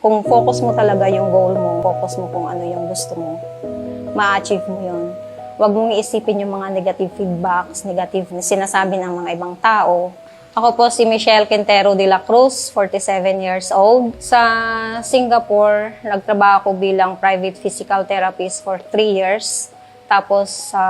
Kung focus mo talaga yung goal mo, focus mo kung ano yung gusto mo, ma-achieve mo yun. Huwag mong iisipin yung mga negative feedbacks, negative na sinasabi ng mga ibang tao. Ako po si Michelle Quintero de la Cruz, 47 years old. Sa Singapore, nagtrabaho ako bilang private physical therapist for 3 years. Tapos sa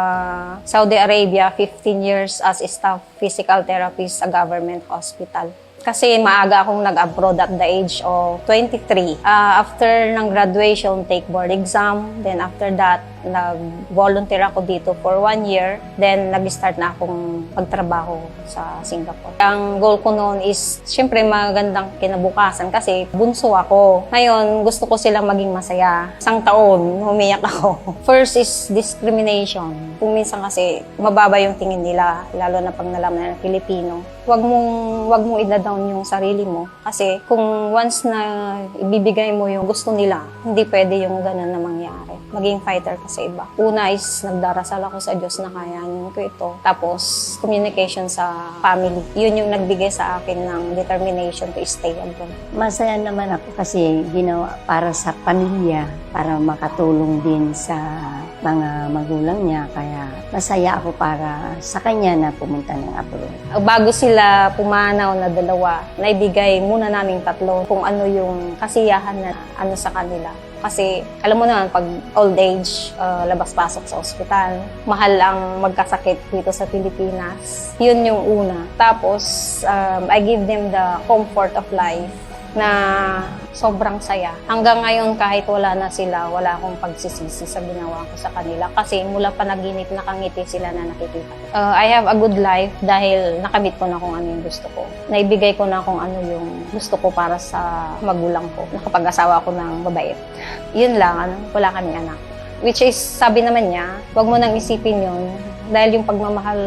Saudi Arabia, 15 years as staff physical therapist sa government hospital. Kasi maaga akong nag-abroad at the age of 23. Ah, after ng graduation, take board exam. Then after that, nag-volunteer ako dito for one year. Then nag-start na akong pagtrabaho sa Singapore. Ang goal ko noon is, syempre magandang kinabukasan kasi bunso ako. Ngayon, gusto ko silang maging masaya. Isang taon, umiyak ako. First is discrimination. Kung minsan kasi mababa yung tingin nila, lalo na pag nalaman na Pilipino. Huwag mong, huwag mong ida-down yung sarili mo. Kasi kung once na ibibigay mo yung gusto nila, hindi pwede yung ganun na mangyari. Maging fighter ka sa iba. Una is nagdarasal ako sa Diyos na kayanin ko ito. Tapos communication sa family. Yun yung nagbigay sa akin ng determination to stay abroad. Masaya naman ako kasi ginawa para sa pamilya, para makatulong din sa mga magulang niya. Kaya masaya ako para sa kanya na pumunta ng abroad. Bago sila pumanaw na dalawa, naibigay muna namin tatlo kung ano yung kasiyahan na ano sa kanila. Kasi alam mo naman, pag old age, uh, labas-pasok sa ospital, mahal ang magkasakit dito sa Pilipinas. Yun yung una. Tapos, um, I give them the comfort of life na sobrang saya. Hanggang ngayon, kahit wala na sila, wala akong pagsisisi sa ginawa ko sa kanila. Kasi mula panaginip, nakangiti sila na nakikita. Uh, I have a good life dahil nakamit ko na kung ano yung gusto ko. Naibigay ko na kung ano yung gusto ko para sa magulang ko. Nakapag-asawa ko ng mabait. Yun lang, ano, wala kaming anak. Which is, sabi naman niya, wag mo nang isipin yun dahil yung pagmamahal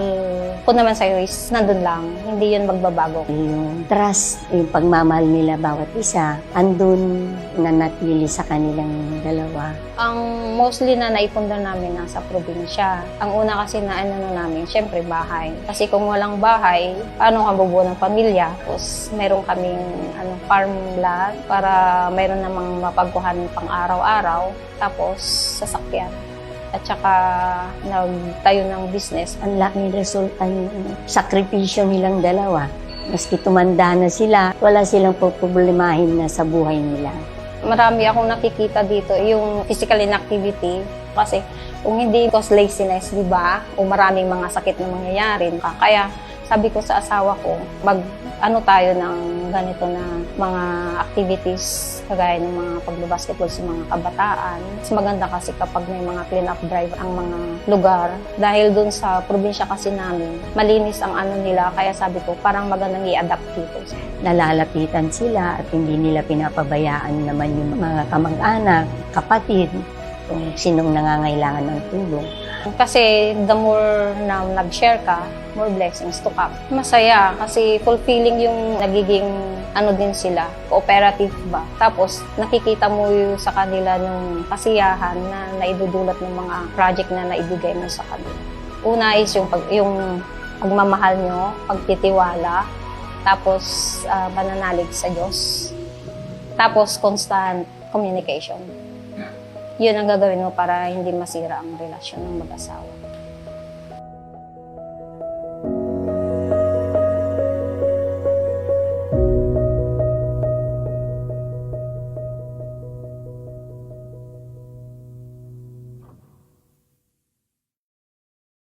ko naman sa'yo is nandun lang. Hindi yun magbabago. Yung trust, yung pagmamahal nila bawat isa, andun nanatili sa kanilang dalawa. Ang mostly na naipundar namin nasa probinsya. Ang una kasi na ano na namin, syempre bahay. Kasi kung walang bahay, paano ka bubuo ng pamilya? Tapos meron kaming ano, farm lot para meron namang mapagkuhan pang araw-araw. Tapos sasakyan. At saka nagtayo ng business. Ang laking resulta yung sakripisyo nilang dalawa. Maski tumanda na sila, wala silang poproblemahin na sa buhay nila. marami akong nakikita dito yung physical inactivity kasi kung hindi cause laziness, di ba? O maraming mga sakit na mangyayari. Kaya sabi ko sa asawa ko, mag ano tayo ng ganito na mga activities kagaya ng mga pagbabasketball sa mga kabataan. Mas maganda kasi kapag may mga clean-up drive ang mga lugar. Dahil dun sa probinsya kasi namin, malinis ang ano nila. Kaya sabi ko, parang magandang i-adapt dito. Nalalapitan sila at hindi nila pinapabayaan naman yung mga kamag-anak, kapatid, kung sinong nangangailangan ng tulong. Kasi the more na nag-share ka, more blessings to come. Masaya kasi fulfilling yung nagiging ano din sila, cooperative ba. Tapos nakikita mo yung sa kanila ng kasiyahan na naidudulot ng mga project na naibigay mo sa kanila. Una is yung, pag, yung pagmamahal nyo, pagtitiwala, tapos ah, pananalig sa Diyos, tapos constant communication yun ang gagawin mo para hindi masira ang relasyon ng mag-asawa.